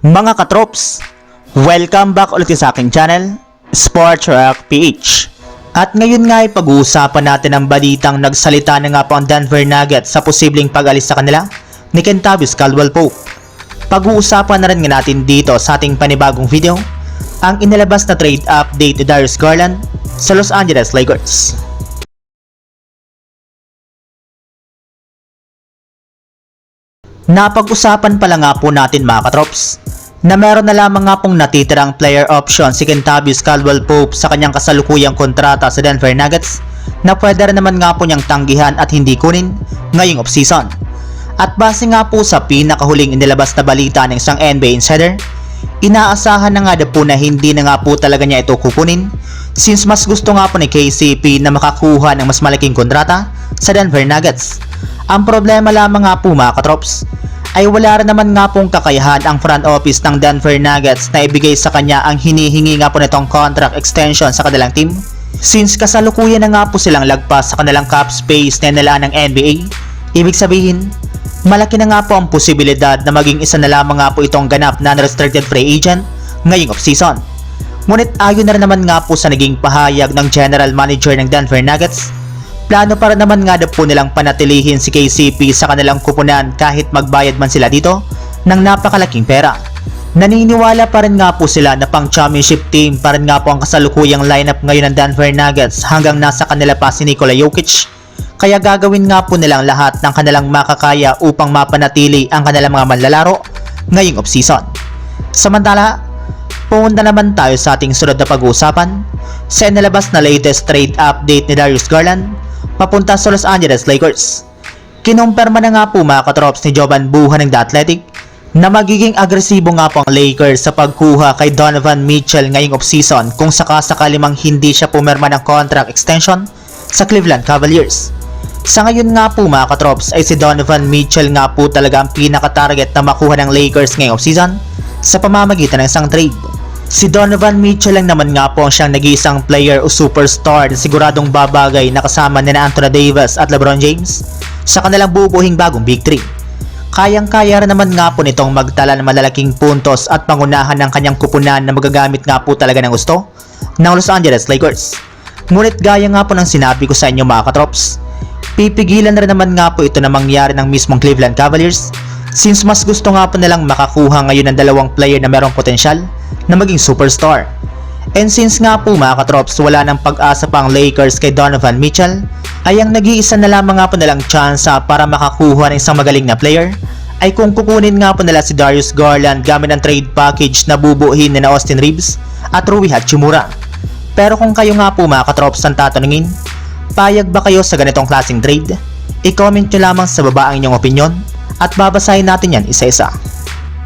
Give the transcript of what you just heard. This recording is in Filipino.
Mga katrops, welcome back ulit sa aking channel, Sports Rock PH. At ngayon nga ay pag-uusapan natin ang balitang nagsalita na nga po ang Denver Nuggets sa posibleng pag-alis sa kanila ni Kentavious Caldwell Pope. Pag-uusapan na rin nga natin dito sa ating panibagong video ang inilabas na trade update ni Darius Garland sa Los Angeles Lakers. Napag-usapan pala nga po natin mga katrops na meron na lamang nga pong natitirang player option si Kentavious Caldwell Pope sa kanyang kasalukuyang kontrata sa Denver Nuggets na pwede rin naman nga po niyang tanggihan at hindi kunin ngayong offseason. At base nga po sa pinakahuling inilabas na balita ng isang NBA insider, inaasahan na nga daw po na hindi na nga po talaga niya ito kukunin since mas gusto nga po ni KCP na makakuha ng mas malaking kontrata sa Denver Nuggets. Ang problema lamang nga po mga katrops ay wala rin naman nga pong kakayahan ang front office ng Denver Nuggets na ibigay sa kanya ang hinihingi nga po nitong contract extension sa kanilang team. Since kasalukuyan na nga po silang lagpas sa kanilang cap space na nilaan ng NBA, ibig sabihin, malaki na nga po ang posibilidad na maging isa na lamang nga po itong ganap na unrestricted free agent ngayong offseason. Ngunit ayon na rin naman nga po sa naging pahayag ng general manager ng Denver Nuggets, plano para naman nga daw po nilang panatilihin si KCP sa kanilang kupunan kahit magbayad man sila dito ng napakalaking pera. Naniniwala pa rin nga po sila na pang championship team pa rin nga po ang kasalukuyang lineup ngayon ng Denver Nuggets hanggang nasa kanila pa si Nikola Jokic. Kaya gagawin nga po nilang lahat ng kanilang makakaya upang mapanatili ang kanilang mga manlalaro ngayong offseason. Samantala, pumunta naman tayo sa ating sunod na pag-uusapan sa inilabas na latest trade update ni Darius Garland papunta sa Los Angeles Lakers. Kinumpirma na nga po mga katrops ni Jovan Buha ng The Athletic na magiging agresibo nga po ang Lakers sa pagkuha kay Donovan Mitchell ngayong offseason kung sakasakali mang hindi siya pumirma ng contract extension sa Cleveland Cavaliers. Sa ngayon nga po mga katrops ay si Donovan Mitchell nga po talaga ang pinaka-target na makuha ng Lakers ngayong offseason sa pamamagitan ng isang trade. Si Donovan Mitchell lang naman nga po ang siyang nag-iisang player o superstar na siguradong babagay na kasama ni Anthony Davis at LeBron James sa kanilang bubuhing bagong Big 3. Kayang-kaya rin naman nga po nitong magtala ng malalaking puntos at pangunahan ng kanyang kupunan na magagamit nga po talaga ng gusto ng Los Angeles Lakers. Ngunit gaya nga po ng sinabi ko sa inyo mga katrops, pipigilan na rin naman nga po ito na mangyari ng mismong Cleveland Cavaliers since mas gusto nga po nilang makakuha ngayon ng dalawang player na merong potensyal na maging superstar. And since nga po mga katrops wala ng pag-asa pa ang Lakers kay Donovan Mitchell, ay ang nag-iisa na lamang nga po nilang tsansa para makakuha ng isang magaling na player ay kung kukunin nga po nila si Darius Garland gamit ang trade package na bubuhin ni Austin Reeves at Rui Hachimura. Pero kung kayo nga po mga katrops ang tatanungin, payag ba kayo sa ganitong klaseng trade? I-comment nyo lamang sa baba ang inyong opinion at babasahin natin yan isa-isa.